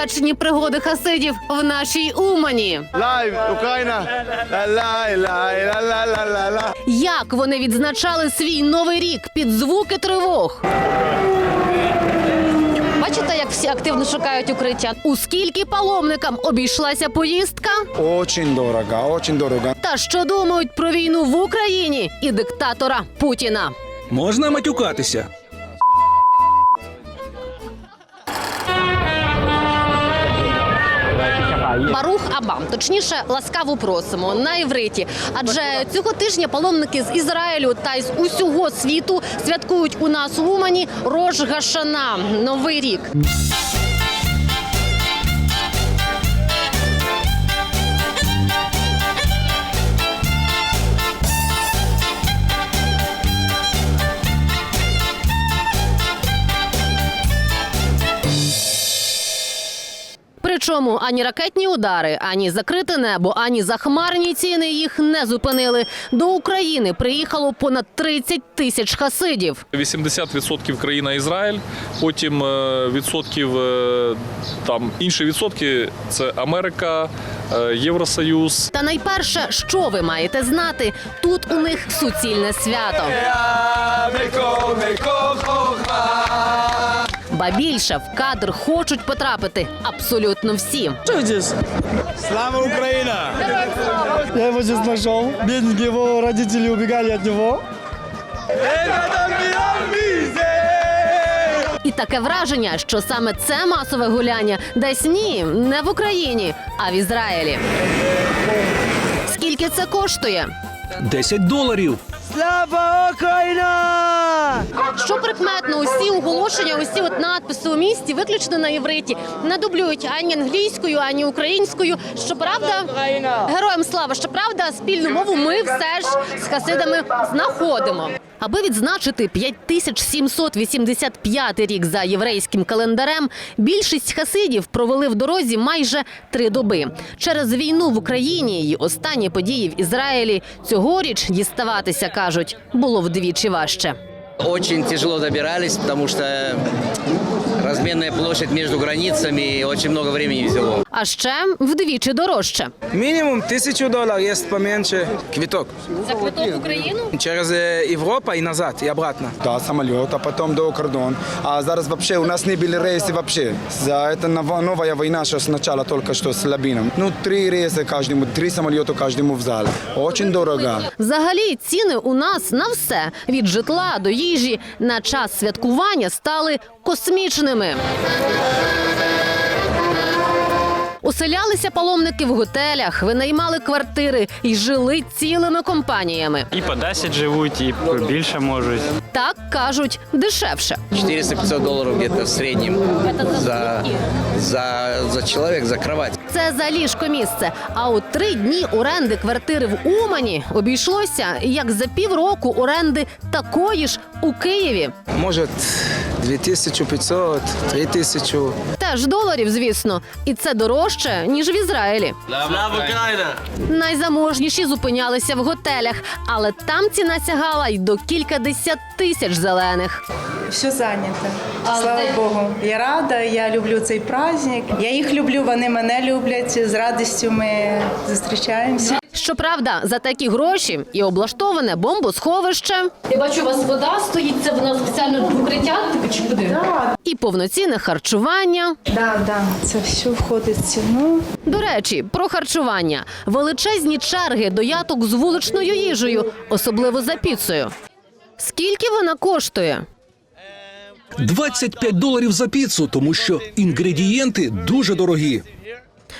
небезпечні пригоди хасидів в нашій Умані. Лайв, Україна. Як вони відзначали свій новий рік під звуки тривог? Бачите, як всі активно шукають укриття? У скільки паломникам обійшлася поїздка? Очень дорого, очень дорого. Та що думають про війну в Україні і диктатора Путіна? Можна матюкатися? Барух Абам, точніше, ласкаво просимо на івриті. Адже цього тижня паломники з Ізраїлю та із усього світу святкують у нас у Умані Рож Гашана Новий рік. Причому ані ракетні удари, ані закрите небо, ані захмарні ціни їх не зупинили. До України приїхало понад 30 тисяч хасидів. 80% країна Ізраїль, потім е, відсотків е, там інші відсотки це Америка, е, Євросоюз. Та найперше, що ви маєте знати, тут у них суцільне свято. Ба більше в кадр хочуть потрапити абсолютно всі. Слава Україна! Я его здесь нашел. Бедненькие его родители убегали от него. І таке враження, що саме це масове гуляння десь ні, не в Україні, а в Ізраїлі. Скільки це коштує? 10 доларів. Слава Україна! Що прикметно, усі оголошення, усі от надписи у місті виключно на євриті. Не дублюють ані англійською, ані українською. Щоправда, героям слава, щоправда, спільну мову ми все ж з хасидами знаходимо. Аби відзначити 5785 рік за єврейським календарем, більшість хасидів провели в дорозі майже три доби. Через війну в Україні і останні події в Ізраїлі цьогоріч діставатися кажуть було вдвічі важче. Очень тяжело добирались, потому что разменная площадь между границами очень много времени взяло. А ще вдвічі дорожче. Минимум тысячу долларов есть поменьше. Квиток. За квиток в Україну Через э, Европа и назад, и обратно. Да, самоліт, а потім до кордон. А зараз вообще у нас не були рейси вообще. За это нова, новая война, что сначала только что с Лабином. Ну, три рейса каждому, три самолета каждому в зал. Очень дорого. Взагалі ціни у нас на все від житла до їжі на час святкування стали космічними. Оселялися паломники в готелях, винаймали квартири і жили цілими компаніями. І по 10 живуть, і більше можуть. Так кажуть, дешевше. 400-500 долларов где-то в среднем за, за, за человек, за кровать. Це за ліжко місце. А у три дні оренди квартири в Умані обійшлося як за півроку оренди такої ж у Києві. Может, 2500, 3000. Теж доларів, звісно, і це дорожче ніж в Ізраїлі. Слава! Найзаможніші зупинялися в готелях, але там ціна сягала й до кількадесят тисяч зелених. Все зайнято. Слава Богу. Я рада, я люблю цей праздник. Я їх люблю, вони мене люблять. З радістю ми зустрічаємося. Щоправда, за такі гроші і облаштоване бомбосховище. Я бачу, у вас вода стоїть. Це воно спеціально в укриття таке чи куди? І повноцінне харчування. Да, да, це все входить в ціну. До речі, про харчування величезні черги до яток з вуличною їжею, особливо за піцею. Скільки вона коштує? 25 доларів за піцу, тому що інгредієнти дуже дорогі.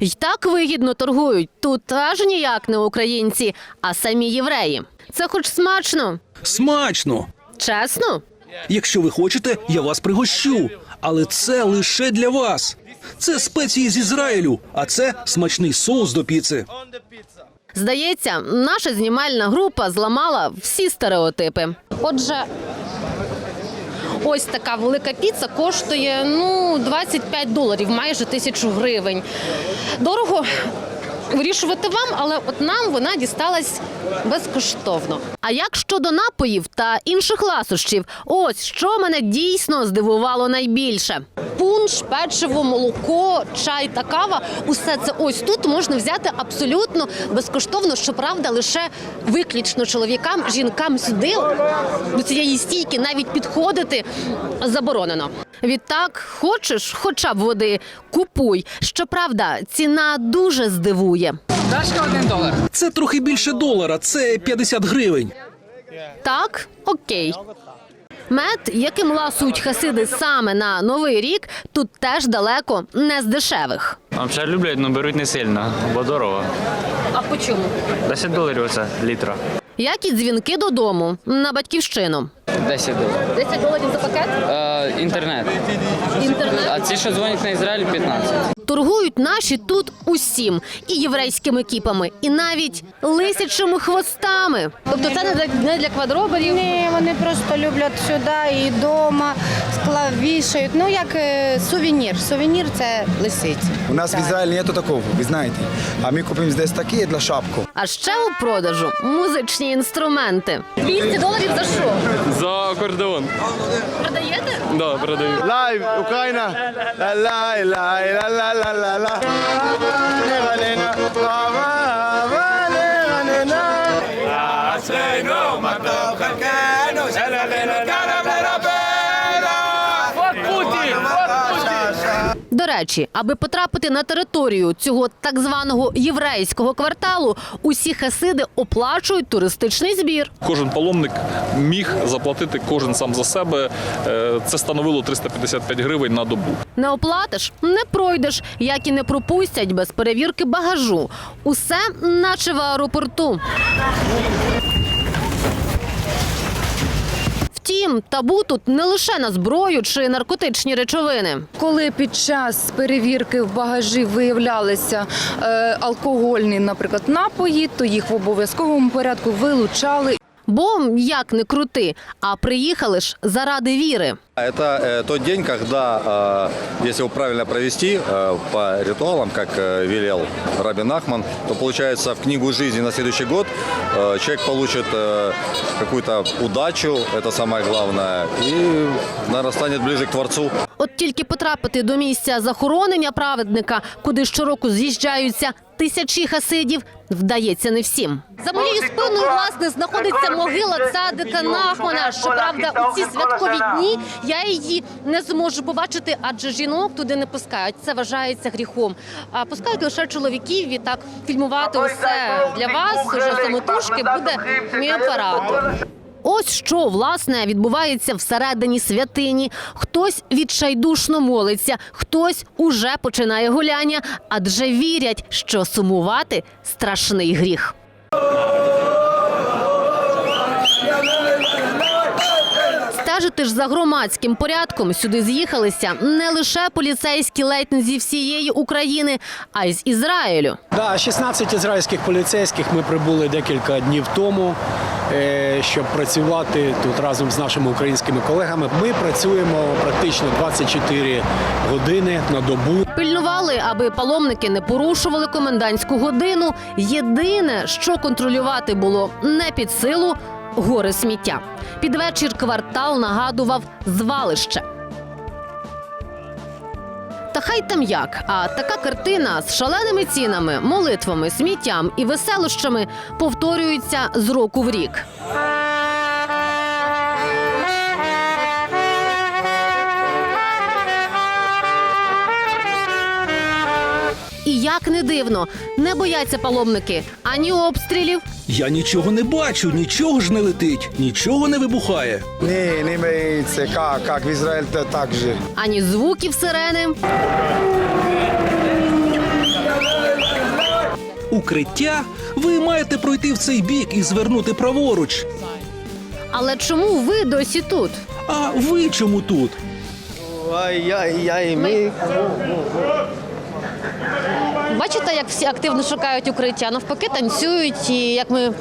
Й так вигідно торгують тут аж ніяк не українці, а самі євреї. Це хоч смачно, Смачно. чесно. Якщо ви хочете, я вас пригощу. Але це лише для вас. Це спеції з Ізраїлю, а це смачний соус до піци. Здається, наша знімальна група зламала всі стереотипи. Отже, ось така велика піца коштує ну 25 доларів, майже тисячу гривень. Дорого. Вирішувати вам, але от нам вона дісталась безкоштовно. А як щодо напоїв та інших ласощів, ось що мене дійсно здивувало найбільше. фунш, печиво, молоко, чай та кава. Усе це ось тут можна взяти абсолютно безкоштовно. Щоправда, лише виключно чоловікам, жінкам сюди до цієї стійки навіть підходити заборонено. Відтак, хочеш хоча б води, купуй. Щоправда, ціна дуже здивує. Дашка один долар. Це трохи більше долара, це 50 гривень. Так, окей. Мед, яким ласують хасиди саме на новий рік, тут теж далеко не з дешевих. Взагалі люблять, але беруть не сильно, бо дорого. А по чому? 10 доларів це літра. Як і дзвінки додому на батьківщину. 10 доларів. 10 доларів за пакет? Е, інтернет. Інтернет. А ці, що дзвонять на Ізраїль, 15. Торгують наші тут усім і єврейськими кіпами, і навіть лисячими хвостами. Тобто це не для, не для квадроберів. Ні, вони просто люблять сюди і вдома склав вішають. Ну як е, сувенір. Сувенір це лисиці. У нас в Израиле нету такого, вы знаете. А мы купим здесь такие для шапку. А ще у продажу музичні інструменти. 200 доларів за що? За акордеон. Продаєте? Да, продаю. Лайв, Україна. Ла ла ла ла 来来来。Речі, аби потрапити на територію цього так званого єврейського кварталу, усі хасиди оплачують туристичний збір. Кожен паломник міг заплатити кожен сам за себе. Е, Це становило 355 гривень на добу. Не оплатиш, не пройдеш, як і не пропустять без перевірки багажу. Усе наче в аеропорту. Втім, табу тут не лише на зброю чи наркотичні речовини. Коли під час перевірки в багажі виявлялися е, алкогольні, наприклад, напої, то їх в обов'язковому порядку вилучали Бо як не крути, а приїхали ж заради віри. Это э, тот день, когда, э, если его правильно провести э, по ритуалам, как э, велел Рабин Ахман, то получается в книгу жизни на следующий год э, человек получит э, какую-то удачу, это самое главное, и, наверное, станет ближе к Творцу. От тільки потрапити до місця захоронення праведника, куди щороку з'їжджаються тисячі хасидів, вдається не всім. За моєю спиною власне знаходиться могила цадика Нахмана. Щоправда, у ці святкові дні я її не зможу побачити, адже жінок туди не пускають. Це вважається гріхом. А пускають лише чоловіків. І так фільмувати усе для вас уже самотужки буде мій оператор. Ось що власне відбувається всередині святині. Хтось відчайдушно молиться, хтось уже починає гуляння, адже вірять, що сумувати страшний гріх. Стежити ж за громадським порядком сюди з'їхалися не лише поліцейські ледь не зі всієї України, а й з Ізраїлю. Да, 16 ізраїльських поліцейських ми прибули декілька днів тому, е, щоб працювати тут разом з нашими українськими колегами. Ми працюємо практично 24 години на добу. Пильнували, аби паломники не порушували комендантську годину. Єдине, що контролювати було не під силу гори сміття. Під вечір квартал нагадував звалище. Та хай там як, а така картина з шаленими цінами, молитвами, сміттям і веселощами повторюється з року в рік. Як не дивно, не бояться паломники ані обстрілів, Я нічого не бачу, нічого ж не летить, нічого не вибухає. Не, не боится, как, как в то так же. ані звуків сирени. Укриття? Ви маєте пройти в цей бік і звернути праворуч. Але чому ви досі тут? А ви чому тут? Бачите, як всі активно шукають укриття, навпаки, танцюють і як ми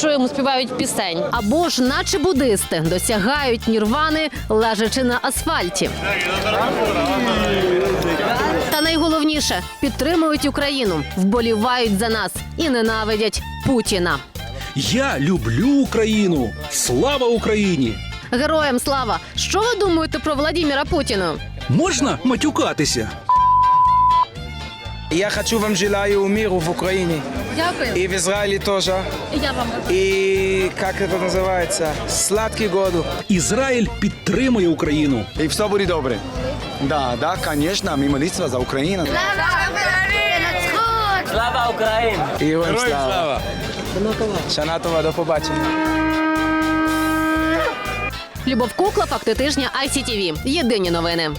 чуємо, співають пісень. Або ж, наче буддисти, досягають нірвани, лежачи на асфальті. Та найголовніше підтримують Україну, вболівають за нас і ненавидять Путіна. Я люблю Україну. Слава Україні! Героям слава! Що ви думаєте про Владіміра Путіна? Можна матюкатися? Я хочу вам желаю миру в Украине. Дякую. И в Израиле тоже. Я вам И как это называется? Сладкий году. Ізраїль підтримує Україну. І все буде добре. Да, да, конечно, ми молитва за Україну. І Героям слава. Шана Това, до побачення. Любов Кукла, факти тижня ICTV. Єдині новини.